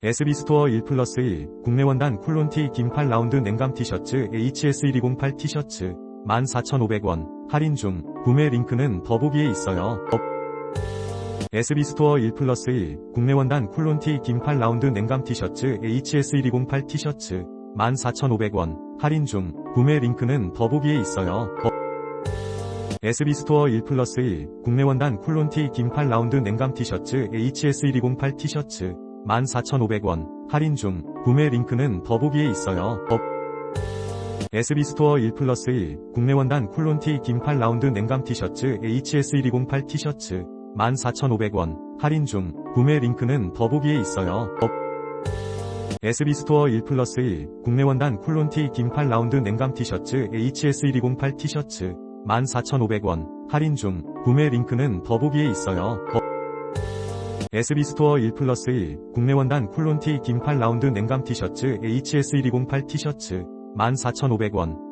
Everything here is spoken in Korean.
SB스토어 1 플러스 1 국내 원단 쿨론티 긴팔 라운드 냉감 티셔츠 HS1208 티셔츠 14,500원. 할인 중. 구매 링크는 더보기에 있어요. 더- SB스토어 1 플러스 1 국내 원단 쿨론티 긴팔 라운드 냉감 티셔츠 HS1208 티셔츠 14,500원. 할인 중. 구매 링크는 더보기에 있어요. 더- SB스토어 1 플러스 1 국내 원단 쿨론티 긴팔 라운드 냉감 티셔츠 HS1208 티셔츠 14,500원. 할인 중 구매 링크는 더보기에 있어요. 더- SB스토어 1 플러스 1 국내 원단 쿨론티 긴팔 라운드 냉감 티셔츠 HS1208 티셔츠. 14,500원. 할인 중 구매 링크는 더보기에 있어요. 더- SB스토어 1 플러스 1 국내 원단 쿨론티 긴팔 라운드 냉감 티셔츠 HS1208 티셔츠. 14,500원. 할인 중 구매 링크는 더보기에 있어요. 더- SB스토어 1 플러스 1 국내 원단 쿨론티 긴팔 라운드 냉감 티셔츠 HS1208 티셔츠 14,500원